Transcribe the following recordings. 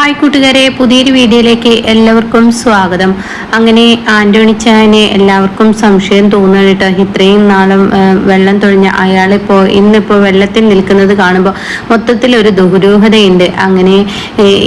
Hi കൂട്ടുകാരെ പുതിയൊരു വീഡിയോയിലേക്ക് എല്ലാവർക്കും സ്വാഗതം. അങ്ങനെ ആന്റോണിച്ചാനെ എല്ലാവർക്കും സംശയം തോന്നുകയാണ് കേട്ടോ. ഇത്രയും നാളും വെള്ളം തൊഴിഞ്ഞ അയാളിപ്പോ ഇന്നിപ്പോ വെള്ളത്തിൽ നിൽക്കുന്നത് കാണുമ്പോൾ മൊത്തത്തിൽ ഒരു ദുരൂഹതയുണ്ട്. അങ്ങനെ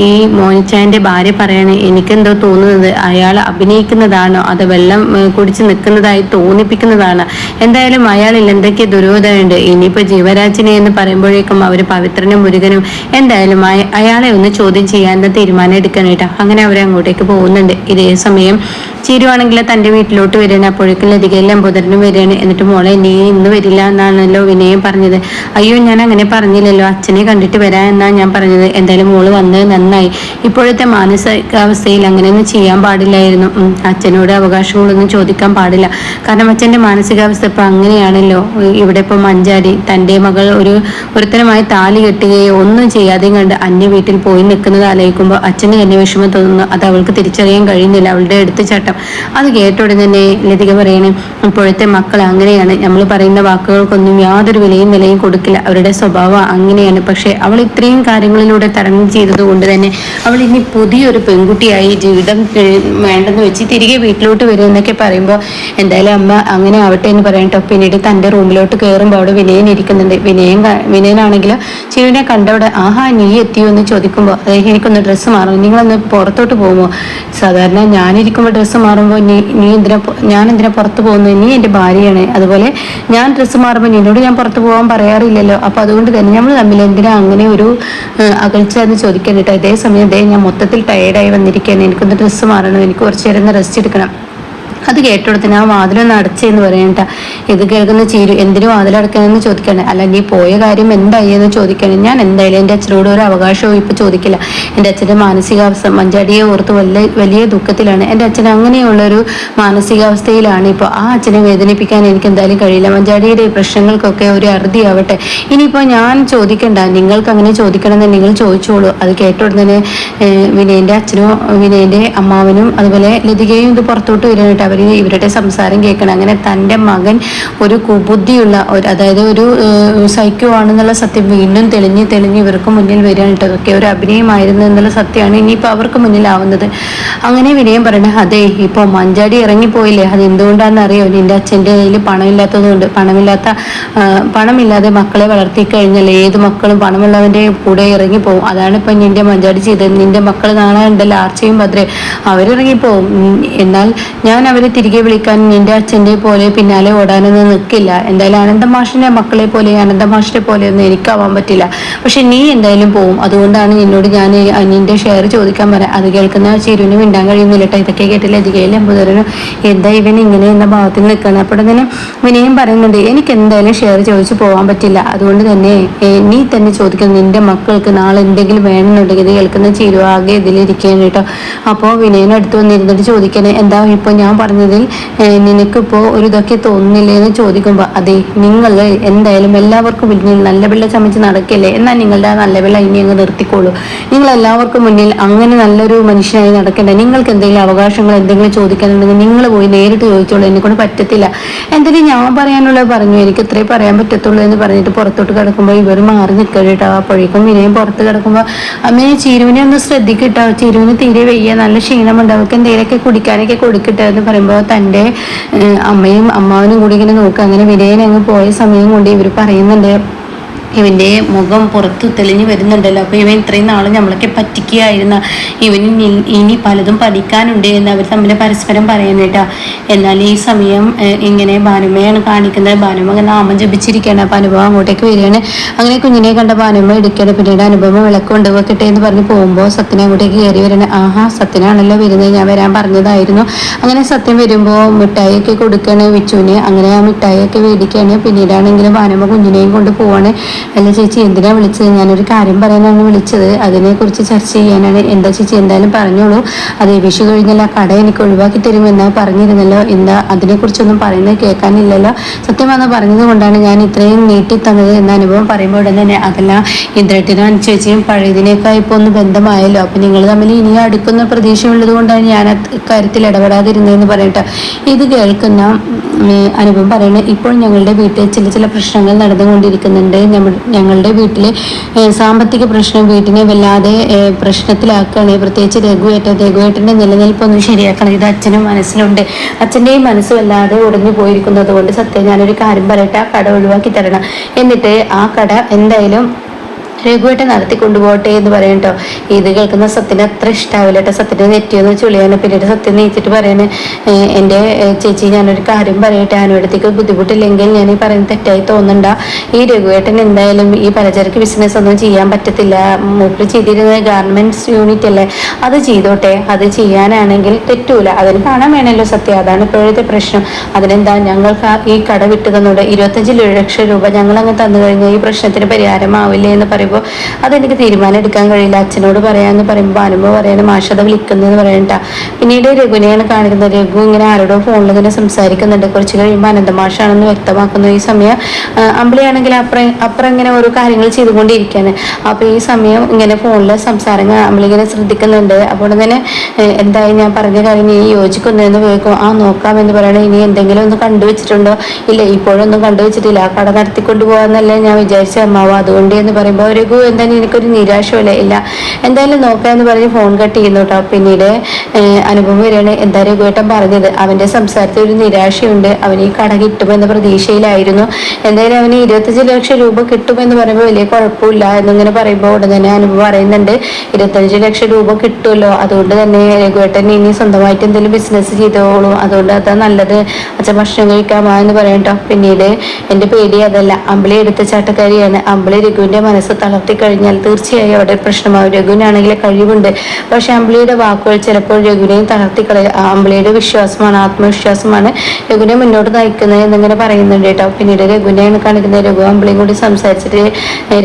ഈ മോനിച്ചാന്റെ ഭാര്യ പറയാണ് എനിക്കെന്തോ തോന്നുന്നത് അയാൾ അഭിനയിക്കുന്നതാണോ? അത് വെള്ളം കുടിച്ച് നിൽക്കുന്നതായി തോന്നിപ്പിക്കുന്നതാണ്? എന്തായാലും അയാളിൽ എന്തൊക്കെ ദുരൂഹതയുണ്ട്? ഇനിയിപ്പോ ജീവരാജിനെ എന്ന് പറയുമ്പോഴേക്കും അവർ പവിത്രനും മുരുകനും എന്തായാലും അയാളെ ഒന്ന് ചോദ്യം ചെയ്യാൻ തീരുമാനം എടുക്കാനായിട്ടാ അങ്ങനെ അവർ അങ്ങോട്ടേക്ക് പോകുന്നുണ്ട്. ഇതേ സമയം ചിരുവാണെങ്കിൽ തന്റെ വീട്ടിലോട്ട് വരികയാണ്. അപ്പോഴേക്കും ലതികയിൽ ലംബോദരനും വരികയാണ്. എന്നിട്ട് മോളെ നീ ഇന്ന് വരില്ല എന്നാണല്ലോ വിനയം പറഞ്ഞത്. അയ്യോ ഞാൻ അങ്ങനെ പറഞ്ഞില്ലല്ലോ. അച്ഛനെ കണ്ടിട്ട് വരാ എന്നാണ് ഞാൻ പറഞ്ഞത്. എന്തായാലും മോൾ വന്നത് നന്നായി. ഇപ്പോഴത്തെ മാനസികാവസ്ഥയിൽ അങ്ങനെയൊന്നും ചെയ്യാൻ പാടില്ലായിരുന്നു. അച്ഛനോട് അവകാശങ്ങളൊന്നും ചോദിക്കാൻ പാടില്ല. കാരണം അച്ഛന്റെ മാനസികാവസ്ഥ ഇപ്പം അങ്ങനെയാണല്ലോ. ഇവിടെ ഇപ്പം മഞ്ചാടി തന്റെ മകൾ ഒരു ഒരുത്തരമായി താലി കെട്ടുകയോ ഒന്നും ചെയ്യാതെയും കണ്ട് അന്യ വീട്ടിൽ പോയി നിൽക്കുന്നത് ആലോചിക്കുമ്പോൾ അച്ഛന് തന്നെ വിഷമം തോന്നുന്നു. അത് അവൾക്ക് തിരിച്ചറിയാൻ കഴിയുന്നില്ല. അവളുടെ എടുത്തുചാട്ടം അത് കേട്ടോടെ തന്നെ ലതിക പറയണേ ഇപ്പോഴത്തെ മക്കൾ അങ്ങനെയാണ്. നമ്മൾ പറയുന്ന വാക്കുകൾക്കൊന്നും യാതൊരു വിലയും വിലയും കൊടുക്കില്ല. അവരുടെ സ്വഭാവം അങ്ങനെയാണ്. പക്ഷേ അവൾ ഇത്രയും കാര്യങ്ങളിലൂടെ തരണം ചെയ്തത് കൊണ്ട് തന്നെ അവൾ ഇനി പുതിയൊരു പെൺകുട്ടിയായി ജീവിതം വേണ്ടെന്ന് വെച്ച് തിരികെ വീട്ടിലോട്ട് വരും എന്നൊക്കെ പറയുമ്പോൾ എന്തായാലും അമ്മ അങ്ങനെ ആവട്ടെ എന്ന് പറയട്ടോ പിന്നീട് തന്റെ റൂമിലോട്ട് കയറുമ്പോൾ അവിടെ വിനയൻ ഇരിക്കുന്നുണ്ട്. വിനയൻ വിനയനാണെങ്കിൽ ചിരുവിനെ കണ്ടവിടെ ആഹാ നീ എത്തിയോ? എന്ന് ചോദിക്കുമ്പോൾ അതായത് എനിക്കൊന്ന് ഡ്രസ്സ് മാറും. നിങ്ങളൊന്ന് പുറത്തോട്ട് പോകുമോ? സാധാരണ ഞാനിരിക്കുമ്പോൾ ഡ്രസ്സ് മാറുമ്പോൾ നീ നീ എന്തിനാ ഞാൻ എന്തിനാ പുറത്ത് പോകുന്നു? നീ എന്റെ ഭാര്യയാണ്. അതുപോലെ ഞാൻ ഡ്രസ്സ് മാറുമ്പോൾ നിന്നോട് ഞാൻ പുറത്ത് പോകാൻ പറയാറില്ലല്ലോ. അപ്പോൾ അതുകൊണ്ട് തന്നെ നമ്മൾ തമ്മിൽ എന്തിനാ അങ്ങനെ ഒരു അകൽച്ച എന്ന് ചോദിക്കാൻ കേട്ടോ ഇതേ സമയം ദേ ഞാൻ മൊത്തത്തിൽ ടയേർഡായി വന്നിരിക്കുകയാണ്. എനിക്കൊന്ന് ഡ്രസ്സ് മാറണം. എനിക്ക് കുറച്ച് നേരം റെസ്റ്റ് എടുക്കണം. അത് കേട്ടോടത്തിന് ആ വാതിലൊന്ന് അടച്ചെന്ന് പറയണ്ട ഇത് കേൾക്കുന്ന ചീരു എന്തിനു വാതിലടക്കണമെന്ന് ചോദിക്കണേ? അല്ലെങ്കിൽ പോയ കാര്യം എന്തായി എന്ന് ചോദിക്കണേ? ഞാൻ എന്തായാലും എന്റെ അച്ഛനോട് ഒരു അവകാശവും ഇപ്പൊ ചോദിക്കില്ല. എന്റെ അച്ഛന്റെ മാനസികാവസ്ഥ മഞ്ചാടിയെ ഓർത്ത് വലിയ വലിയ ദുഃഖത്തിലാണ്. എന്റെ അച്ഛൻ അങ്ങനെയുള്ളൊരു മാനസികാവസ്ഥയിലാണ് ഇപ്പോൾ. ആ അച്ഛനെ വേദനിപ്പിക്കാൻ എനിക്ക് എന്തായാലും കഴിയില്ല. മഞ്ചാടിയുടെ പ്രശ്നങ്ങൾക്കൊക്കെ ഒരു അറുതിയാവട്ടെ. ഇനിയിപ്പോൾ ഞാൻ ചോദിക്കണ്ട. നിങ്ങൾക്ക് അങ്ങനെ ചോദിക്കണമെന്ന് നിങ്ങൾ ചോദിച്ചോളൂ. അത് കേട്ടോടുന്നതിന് വിനയന്റെ അച്ഛനും വിനയന്റെ അമ്മാവനും അതുപോലെ ലതികയും ഇത് പുറത്തോട്ട് വരാനായിട്ട് അവർ ഇവരുടെ സംസാരം കേൾക്കണം. അങ്ങനെ തന്റെ മകൻ ഒരു കുബുദ്ധിയുള്ള ഒരു അതായത് ഒരു സൈക്കോ ആണെന്നുള്ള സത്യം വീണ്ടും തെളിഞ്ഞ് തെളിഞ്ഞ് ഇവർക്ക് മുന്നിൽ വരാനിട്ട് അതൊക്കെ ഒരു അഭിനയമായിരുന്നു എന്നുള്ള സത്യമാണ് ഇനിയിപ്പോൾ അവർക്ക് മുന്നിലാവുന്നത്. അങ്ങനെ വിനയം പറയണേ അതെ ഇപ്പോൾ മഞ്ചാടി ഇറങ്ങിപ്പോയില്ലേ? അത് എന്തുകൊണ്ടാണെന്ന് അറിയോ നിന്റെ അച്ഛന്റെ കയ്യിൽ പണമില്ലാത്തതുകൊണ്ട് പണമില്ലാത്ത പണമില്ലാതെ മക്കളെ വളർത്തി കഴിഞ്ഞാൽ ഏത് മക്കളും പണമുള്ളവന്റെ കൂടെ ഇറങ്ങിപ്പോവും. അതാണ് ഇപ്പൊ നിന്റെ മഞ്ചാടി ചെയ്തത്. നിന്റെ മക്കൾ കാണാനുണ്ടല്ലോ ആർച്ചയും ഭദ്രയും. അവരിറങ്ങിപ്പോവും. എന്നാൽ ഞാൻ അവരെ തിരികെ വിളിക്കാൻ നിന്റെ അച്ഛന്റെ പോലെ പിന്നാലെ ഓടാനൊന്നും നിൽക്കില്ല. എന്തായാലും അനന്ത മാഷിന്റെ മക്കളെ പോലെ അനന്ത മാഷിനെ പോലെ ഒന്നും എനിക്കാവാൻ പറ്റില്ല. പക്ഷെ നീ എന്തായാലും പോവും. അതുകൊണ്ടാണ് നിന്നോട് ഞാൻ നിന്റെ ഷെയർ ചോദിക്കാൻ പറയാം അത് കേൾക്കുന്ന ചിരുവിന് മിണ്ടാൻ കഴിയുന്നില്ല കേട്ടോ. ഇതൊക്കെ കേട്ടില്ല? അധികം എമ്പുതരനും എന്താ ഇവൻ ഇങ്ങനെ എന്ന ഭാവത്തിൽ നിൽക്കണം? അപ്പോൾ തന്നെ വിനയം പറയുന്നുണ്ട് എനിക്ക് എന്തായാലും ഷെയർ ചോദിച്ചു പോകാൻ പറ്റില്ല. അതുകൊണ്ട് തന്നെ നീ തന്നെ ചോദിക്കുന്നു നിന്റെ മക്കൾക്ക് നാളെ എന്തെങ്കിലും വേണമെന്നുണ്ടെങ്കിൽ ഇത് കേൾക്കുന്ന ചിരു ആകെ ഇതിലിരിക്കുകയാണ് കേട്ടോ. അപ്പോൾ വിനയനടുത്ത് വന്നിരുന്നിട്ട് ചോദിക്കണേ എന്താ ഇപ്പോൾ ഞാൻ പറഞ്ഞതിൽ നിനക്കിപ്പോൾ ഒരു ഇതൊക്കെ തോന്നുന്നില്ലേ എന്ന് ചോദിക്കുമ്പോൾ അതെ നിങ്ങൾ എന്തായാലും എല്ലാവർക്കും മുന്നിൽ നല്ല പിള്ള ചമച്ച് നടക്കില്ലേ? എന്നാൽ നിങ്ങളുടെ ആ നല്ല പിള്ള ഇനി അങ്ങ് നിർത്തിക്കോളൂ. നിങ്ങൾ എല്ലാവർക്കും മുന്നിൽ അങ്ങനെ നല്ലൊരു മനുഷ്യനായി നടക്കേണ്ട. നിങ്ങൾക്ക് എന്തെങ്കിലും അവകാശങ്ങൾ എന്തെങ്കിലും ചോദിക്കാനുണ്ടെങ്കിൽ നിങ്ങൾ പോയി നേരിട്ട് ചോദിച്ചോളൂ. എന്നെ കൊണ്ട് പറ്റത്തില്ല. എന്തെങ്കിലും ഞാൻ പറയാനുള്ളത് പറഞ്ഞു. എനിക്ക് ഇത്രേ പറയാൻ പറ്റത്തുള്ളൂ എന്ന് പറഞ്ഞിട്ട് പുറത്തോട്ട് കിടക്കുമ്പോൾ ഇവർ മാറി നിൽക്കുക കേട്ടോ. അപ്പോഴേക്കും ഇനിയും പുറത്ത് കിടക്കുമ്പോൾ അമ്മയെ ചീരുവിനെ ഒന്ന് ശ്രദ്ധിക്കട്ടോ ചീരുവിന് തീരെ വയ്യ. നല്ല ക്ഷീണമുണ്ട്. അവർക്ക് എന്തെങ്കിലുമൊക്കെ കുടിക്കാനൊക്കെ കൊടുക്കട്ടെ എന്ന് പറയുമ്പോൾ തന്റെ അമ്മയും അമ്മാവനും കൂടി ഇങ്ങനെ നോക്കുക. അങ്ങനെ വിനയൻ അങ്ങ് പോയ സമയം കൊണ്ട് ഇവർ പറയുന്നുണ്ട് ഇവന്റെ മുഖം പുറത്ത് തെളിഞ്ഞു വരുന്നുണ്ടല്ലോ. അപ്പോൾ ഇവൻ ഇത്രയും നാളും നമ്മളൊക്കെ പറ്റിക്കുകയായിരുന്ന ഇവന് ഇനി- പലതും പഠിക്കാനുണ്ട് എന്ന് അവർ തമ്മിൽ പരസ്പരം പറയുന്നേട്ടാ എന്നാൽ ഈ സമയം ഇങ്ങനെ ഭാനുമയാണ് കാണിക്കുന്നത്. ഭാനുമ നാമം ജപിച്ചിരിക്കുകയാണ്. അപ്പോൾ അനുഭവം അങ്ങോട്ടേക്ക് വരികയാണ്. അങ്ങനെ കുഞ്ഞിനെ കണ്ട ഭാനുമ എടുക്കുകയാണ്. പിന്നീട് അനുഭവം വിളക്ക് കൊണ്ടുപോകട്ടെ എന്ന് പറഞ്ഞ് പോകുമ്പോൾ സത്യനെ അങ്ങോട്ടേക്ക് കയറി വരണേ. ആഹാ സത്യനാണല്ലോ വരുന്നത്. ഞാൻ വരാൻ പറഞ്ഞതായിരുന്നു. അങ്ങനെ സത്യം വരുമ്പോൾ മിഠായിയൊക്കെ കൊടുക്കുകയാണ് വിച്ചുവിന്. അങ്ങനെ ആ മിഠായിയൊക്കെ മേടിക്കുകയാണ്. പിന്നീടാണെങ്കിലും ഭാനുമ കുഞ്ഞിനെയും കൊണ്ട് പോവാണ്. അല്ല ചേച്ചി എന്തിനാ വിളിച്ചത്? ഞാനൊരു കാര്യം പറയാനാണ് വിളിച്ചത്. അതിനെക്കുറിച്ച് ചർച്ച ചെയ്യാനാണ്. എന്താ ചേച്ചി എന്തായാലും പറഞ്ഞോളൂ. അത് വിഷു കഴിഞ്ഞാൽ ആ കട എനിക്ക് ഒഴിവാക്കി തരുമെന്ന് പറഞ്ഞിരുന്നല്ലോ. എന്താ അതിനെക്കുറിച്ചൊന്നും പറയുന്നത് കേൾക്കാനില്ലല്ലോ. സത്യം വന്ന് പറഞ്ഞത് കൊണ്ടാണ് ഞാൻ ഇത്രയും നീട്ടി തന്നത് എന്ന അനുഭവം പറയുമ്പോൾ ഉടൻ തന്നെ അതല്ല ഇന്ദ്രട്ടിനും ചേച്ചിയും പഴയതിനേക്കാൾ ഇപ്പോൾ ഒന്ന് ബന്ധമായല്ലോ. അപ്പം നിങ്ങൾ തമ്മിൽ ഇനി അടുക്കുന്ന പ്രതീക്ഷയുള്ളത് കൊണ്ടാണ് ഞാൻ കാര്യത്തിൽ ഇടപെടാതിരുന്നതെന്ന് പറയട്ടെ. ഇത് കേൾക്കുന്ന അനുഭവം പറയുന്നത് ഇപ്പോൾ ഞങ്ങളുടെ വീട്ടിൽ ചില ചില പ്രശ്നങ്ങൾ നടന്നുകൊണ്ടിരിക്കുന്നുണ്ട്. നമ്മുടെ ഞങ്ങളുടെ വീട്ടിലെ സാമ്പത്തിക പ്രശ്നം വീട്ടിനെ വല്ലാതെ പ്രശ്നത്തിലാക്കുകയാണ്. പ്രത്യേകിച്ച് രഘുവേട്ടൻ രഘുവേട്ടന്റെ നിലനിൽപ്പൊന്നും ശരിയാക്കണം ഇത് അച്ഛനും മനസ്സിലുണ്ട്. അച്ഛന്റെയും മനസ്സ് വല്ലാതെ ഉടഞ്ഞു പോയിരിക്കുന്നത് കൊണ്ട് സത്യം ഞാനൊരു കാര്യം പറയട്ടെ ആ കട ഒഴിവാക്കി തരണം. എന്നിട്ട് ആ കട എന്തായാലും രഘുവേട്ടൻ നടത്തി കൊണ്ടുപോകട്ടെ എന്ന് പറയും കേട്ടോ ഇത് കേൾക്കുന്ന സത്യന് അത്ര ഇഷ്ടാവില്ല കേട്ടോ സത്യന് നെറ്റിയൊന്ന് ചുളിയാണ് പിന്നീട് സത്യം നെയ്ച്ചിട്ട് പറയണേ. "ഏഹ് എന്റെ ചേച്ചി ഞാനൊരു കാര്യം പറയട്ടെ. അനുവേടത്തേക്ക് ബുദ്ധിമുട്ടില്ലെങ്കിൽ ഞാൻ ഈ പറയുന്നത് തെറ്റായി തോന്നണ്ട. ഈ രഘുവേട്ടൻ എന്തായാലും ഈ പലചരക്ക് ബിസിനസ് ഒന്നും ചെയ്യാൻ പറ്റത്തില്ല. മൂപ്പിൽ ചെയ്തിരുന്നത് ഗാർമെന്റ്സ് യൂണിറ്റ് അല്ലേ? അത് ചെയ്തോട്ടെ. അത് ചെയ്യാനാണെങ്കിൽ തെറ്റൂല. അതിന് പണം വേണമല്ലോ സത്യം. അതാണ് ഇപ്പോഴത്തെ പ്രശ്നം. അതിനെന്താ ഞങ്ങൾക്ക് ഈ കട വിട്ടു തന്നൂടെ ഇരുപത്തഞ്ച് ലക്ഷം രൂപ ഞങ്ങൾ അങ്ങ് തന്നു കഴിഞ്ഞാൽ ഈ പ്രശ്നത്തിന് പരിഹാരമാവില്ലേ എന്ന് പറയുമ്പോൾ അതെനിക്ക് തീരുമാനം എടുക്കാൻ കഴിയില്ല. അച്ഛനോട് പറയാന്ന് പറയുമ്പോൾ അനുഭവം പറയാനും മാഷത വിളിക്കുന്നതെന്ന് പറയണ്ട. പിന്നീട് രഘുവിനെയാണ് കാണിക്കുന്നത്. രഘു ഇങ്ങനെ ആരോടോ ഫോണിൽ ഇങ്ങനെ സംസാരിക്കുന്നുണ്ട്. കുറച്ച് കഴിയുമ്പോൾ അനന്തമാഷാണെന്ന് വ്യക്തമാക്കുന്നു. ഈ സമയം അമ്പിളിയാണെങ്കിൽ അപ്പുറം അപ്പുറം ഇങ്ങനെ ഓരോ കാര്യങ്ങൾ ചെയ്തുകൊണ്ടിരിക്കുകയാണ് അപ്പോൾ ഈ സമയം ഇങ്ങനെ ഫോണിൽ സംസാരം അമ്പിളി ഇങ്ങനെ ശ്രദ്ധിക്കുന്നുണ്ട്. അപ്പോൾ തന്നെ എന്തായി ഞാൻ പറഞ്ഞ കാര്യം നീ യോജിക്കുന്നതെന്ന് കേൾക്കും. ആ നോക്കാം എന്ന് പറയണേ. ഇനി എന്തെങ്കിലും ഒന്ന് കണ്ടുവച്ചിട്ടുണ്ടോ? ഇല്ല ഇപ്പോഴൊന്നും കണ്ടുവച്ചിട്ടില്ല. ആ കട നടത്തിക്കൊണ്ട് പോകാന്നല്ലേ ഞാൻ വിചാരിച്ച അമ്മാവ്. അതുകൊണ്ട് എന്ന് പറയുമ്പോൾ രഘു എന്തായാലും എനിക്കൊരു നിരാശയില്ല ഇല്ല. എന്തായാലും നോക്കാമെന്ന് പറഞ്ഞ് ഫോൺ കട്ട് ചെയ്യുന്നു കേട്ടോ പിന്നീട് അനുഭവം വരികയാണ്. എന്താ രഘുവേട്ടൻ പറഞ്ഞത്? അവന്റെ സംസാരത്തിൽ ഒരു നിരാശയുണ്ട്. അവൻ ഈ കട കിട്ടുമെന്ന പ്രതീക്ഷയിലായിരുന്നു. എന്തായാലും അവന് ഇരുപത്തഞ്ച് ലക്ഷം രൂപ കിട്ടുമെന്ന് പറയുമ്പോൾ വലിയ കുഴപ്പമില്ല എന്നിങ്ങനെ പറയുമ്പോൾ ഉടൻ തന്നെ അനുഭവം പറയുന്നുണ്ട്. ഇരുപത്തഞ്ച് ലക്ഷം രൂപ കിട്ടുമല്ലോ. അതുകൊണ്ട് തന്നെ രഘുവേട്ടൻ ഇനി സ്വന്തമായിട്ട് എന്തെങ്കിലും ബിസിനസ് ചെയ്തോളൂ. അതുകൊണ്ട് അതാ നല്ലത്. അച്ഛൻ ഭക്ഷണം കഴിക്കാമോ എന്ന് പറയട്ടോ പിന്നീട് എന്റെ പേടി അതല്ല. അമ്പിളി എടുത്ത ചാട്ടക്കാരിയാണ്. അമ്പിളി രഘുവിന്റെ മനസ്സ് കഴിഞ്ഞാൽ തീർച്ചയായും അവിടെ പ്രശ്നമാവും. രഘുവിനാണെങ്കിൽ കഴിവുണ്ട്. പക്ഷെ അമ്പിളിയുടെ വാക്കുകൾ ചിലപ്പോൾ രഘുവിനെയും തളർത്തി കളയും. അമ്പിളിയുടെ വിശ്വാസമാണ് ആത്മവിശ്വാസമാണ് രഘുവിനെ മുന്നോട്ട് നയിക്കുന്നത് എന്നിങ്ങനെ പറയുന്നുണ്ട് കേട്ടോ. പിന്നീട് രഘുവിനെയാണ് കാണിക്കുന്നത്. രഘു അമ്പിളിയും കൂടി സംസാരിച്ചിട്ട്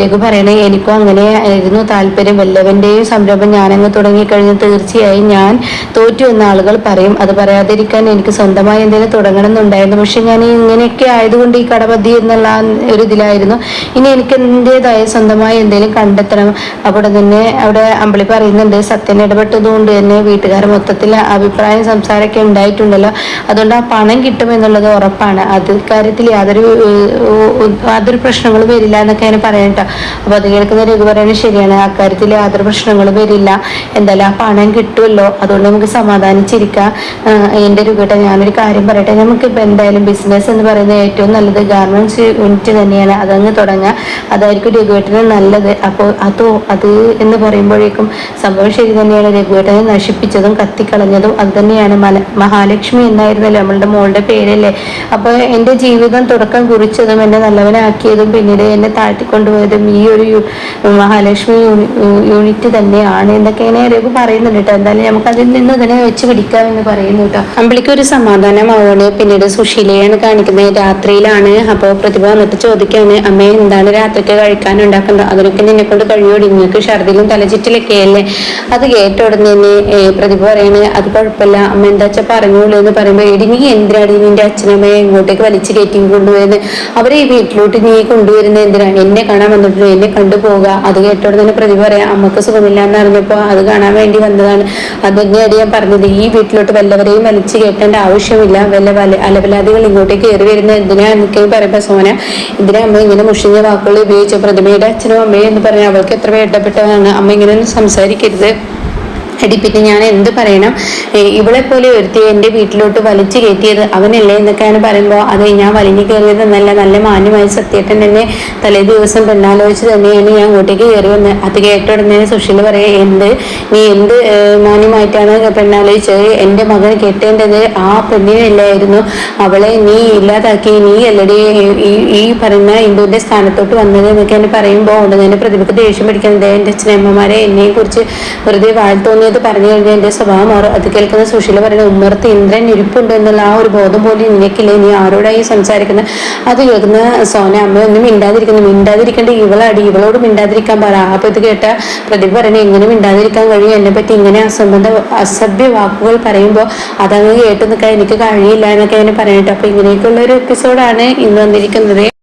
രഘു പറയണേ എനിക്കും അങ്ങനെ ആയിരുന്നു താല്പര്യം. വല്ലവന്റെയും സംരംഭം ഞാനങ്ങ് തുടങ്ങിക്കഴിഞ്ഞ് തീർച്ചയായും ഞാൻ തോറ്റു എന്ന ആളുകൾ പറയും. അത് പറയാതിരിക്കാൻ എനിക്ക് സ്വന്തമായി എന്തെങ്കിലും തുടങ്ങണം എന്നുണ്ടായിരുന്നു പക്ഷെ ഞാൻ ഇങ്ങനെയൊക്കെ ആയതുകൊണ്ട് ഈ കടബദ്ധി എന്നുള്ള ഒരു ഇതിലായിരുന്നു. ഇനി എനിക്ക് എന്റെതായ സ്വന്തമായി എന്തെങ്കിലും കണ്ടെത്തണം. അവിടെ തന്നെ അവിടെ അമ്പിളി പറയുന്നുണ്ട് സത്യൻ ഇടപെട്ടതുകൊണ്ട് തന്നെ വീട്ടുകാർ മൊത്തത്തിൽ അഭിപ്രായം സംസാരമൊക്കെ ഉണ്ടായിട്ടുണ്ടല്ലോ. അതുകൊണ്ട് ആ പണം കിട്ടും എന്നുള്ളത് ഉറപ്പാണ്. അത് കാര്യത്തിൽ യാതൊരു യാതൊരു പ്രശ്നങ്ങളും വരില്ല എന്നൊക്കെ ഞാൻ പറയാം പറയട്ടോ അപ്പൊ അത് കേൾക്കുന്ന രഘു പറയുന്നത് ശരിയാണ്. ആ കാര്യത്തിൽ യാതൊരു പ്രശ്നങ്ങളും വരില്ല. എന്തായാലും ആ പണം കിട്ടുമല്ലോ. അതുകൊണ്ട് നമുക്ക് സമാധാനിച്ചിരിക്കാം. എന്റെ രഘുട്ട ഞാനൊരു കാര്യം പറയട്ടെ. നമുക്ക് ഇപ്പൊ എന്തായാലും ബിസിനസ് എന്ന് പറയുന്നത് ഏറ്റവും നല്ലത് ഗാർമെന്റ്സ് യൂണിറ്റ് തന്നെയാണ്. അതങ്ങ് തുടങ്ങുക അതായിരിക്കും രഘുവേട്ടന് നല്ലത്. അപ്പോൾ അതോ അത് എന്ന് പറയുമ്പോഴേക്കും സംഭവം ശരി തന്നെയാണ്. രഘുവേട്ടനെ നശിപ്പിച്ചതും കത്തിക്കളഞ്ഞതും അത് തന്നെയാണ്. മല മഹാലക്ഷ്മി എന്നായിരുന്നല്ലോ നമ്മളുടെ മോളുടെ പേരല്ലേ? അപ്പോൾ എന്റെ ജീവിതം തുടക്കം കുറിച്ചതും എന്നെ നല്ലവനാക്കിയതും പിന്നീട് എന്നെ താഴ്ത്തിക്കൊണ്ടുപോയതും ഈ ഒരു മഹാലക്ഷ്മി യൂണിറ്റ് തന്നെയാണ് എന്നൊക്കെ രഘു പറയുന്നുണ്ട് കേട്ടോ. എന്തായാലും നമുക്ക് അതിൽ നിന്ന് ഇതിനെ വെച്ച് പിടിക്കാം എന്ന് പറയുന്നു കേട്ടോ. അമ്പിളിക്ക് ഒരു സമാധാനമാവാണ്. പിന്നീട് സുശീലയാണ് കാണിക്കുന്നത്. രാത്രിയിലാണ്. അപ്പോൾ പ്രതിഭ വന്നിട്ട് ചോദിക്കാണ് അമ്മ എന്താണ് രാത്രിക്ക് കഴിക്കാൻ ഉണ്ടാക്കുന്നത് അതിനൊക്കെ നിന്നെ കൊണ്ട് കഴിയോടി. നിങ്ങൾക്ക് ഷർദിലും തലചുറ്റിലൊക്കെ അല്ലേ? അത് കേട്ട ഉടനെ തന്നെ പ്രതിഭ പറയണേ അത് കുഴപ്പമില്ല. അമ്മ എന്താ വെച്ചാൽ പറഞ്ഞോളൂ എന്ന് പറയുമ്പോൾ എടി നീ എന്തിനാണ് നിന്റെ അച്ഛനമ്മയെ ഇങ്ങോട്ടേക്ക് വലിച്ചു കയറ്റി കൊണ്ടുപോയത്? അവരെ ഈ വീട്ടിലോട്ട് നീ കൊണ്ടുവരുന്നത് എന്തിനാണ് എന്നെ കാണാൻ വന്നിട്ടുണ്ട് എന്നെ കണ്ടുപോകുക അത് കേട്ട ഉടനെ പ്രതിഭ പറയാം അമ്മയ്ക്ക് സുഖമില്ല എന്ന് അറിഞ്ഞപ്പോൾ അത് കാണാൻ വേണ്ടി വന്നതാണ്. അത് തന്നെയാണ് ഞാൻ പറഞ്ഞത്? ഈ വീട്ടിലോട്ട് വല്ലവരെയും വലിച്ചു കയറ്റേണ്ട ആവശ്യമില്ല. വല്ല വല അലവലാദികൾ ഇങ്ങോട്ടേക്ക് കയറി വരുന്നത് എന്തിനാ എന്നൊക്കെ പറയുമ്പോൾ സോന ഇതിനെ അമ്മ ഇങ്ങനെ മുഷിഞ്ഞ വാക്കുകൾ ഉപയോഗിച്ചു? പ്രതിമയുടെ അച്ഛനും അമ്മയും എന്ന് പറഞ്ഞാൽ അവൾക്ക് എത്ര വേണ്ടപ്പെട്ടതാണ് അമ്മ ഇങ്ങനെ സംസാരിക്കരുത്. എടി ഞാൻ എന്ത് പറയണം? ഇവളെ പോലെ ഒരുത്തി എന്റെ വീട്ടിലോട്ട് വലിച്ചു കയറ്റിയത് അവനല്ലേ എന്നൊക്കെയാണ് പറയുമ്പോൾ അത് ഞാൻ വലിഞ്ഞു കയറിയതെന്നല്ല നല്ല മാന്യമായ സത്യേട്ടൻ എന്നെ തലേ ദിവസം പെണ്ണാലോചിച്ച് തന്നെയാണ് ഞാൻ അങ്ങോട്ടേക്ക് കയറി വന്നത്. അത് കേട്ട ഉടനെ പറയാ എന്ത്? നീ എന്ത് മാന്യമായിട്ടാണ് പെണ്ണാലോചിച്ചത് എന്റെ മകൻ കെട്ടേണ്ടത് ആ പെണ്ണിനല്ലായിരുന്നു. അവളെ നീ ഇല്ലാതാക്കി. നീ അല്ലടി ഈ പറയുന്ന ഹിന്ദുവിന്റെ സ്ഥാനത്തോട്ട് വന്നത് എന്നൊക്കെയാണ് പറയുമ്പോൾ ഉടനെ പ്രതിഭക്ക് ദേഷ്യം പിടിക്കുന്നത്. എന്റെ അച്ഛനമ്മമാരെ എന്നെ കുറിച്ച് വെറുതെ വാഴ്ത്തോന്നിയത് പറഞ്ഞു കഴിഞ്ഞാൽ എന്റെ സ്വഭാവം മാറും. അത് കേൾക്കുന്ന സുശീല പറയുന്നത് ഉമ്മർത്ത് ഇന്ദ്രൻ ഇരിപ്പുണ്ട് എന്നുള്ള ആ ഒരു ബോധം പോലും നിനക്കില്ല? നീ ആരോടായി സംസാരിക്കുന്നത് അത് കേൾക്കുന്ന സോന അമ്മ ഒന്നും മിണ്ടാതിരിക്കുന്നു. മിണ്ടാതിരിക്കേണ്ട ഇവളാടി. ഇവളോട് മിണ്ടാതിരിക്കാൻ പറ. അപ്പൊ ഇത് കേട്ട പ്രതിഭ പറയുന്നത് എങ്ങനെ മിണ്ടാതിരിക്കാൻ കഴിയും. എന്നെ പറ്റി ഇങ്ങനെ അസംബന്ധ അസഭ്യ വാക്കുകൾ പറയുമ്പോൾ അതങ്ങ് കേട്ടു നിൽക്കാൻ എനിക്ക് കഴിയില്ല എന്നൊക്കെ അതിനെ പറയാനായിട്ട് അപ്പൊ ഇങ്ങനെയൊക്കെയുള്ള ഒരു എപ്പിസോഡാണ് ഇന്ന് വന്നിരിക്കുന്നത്.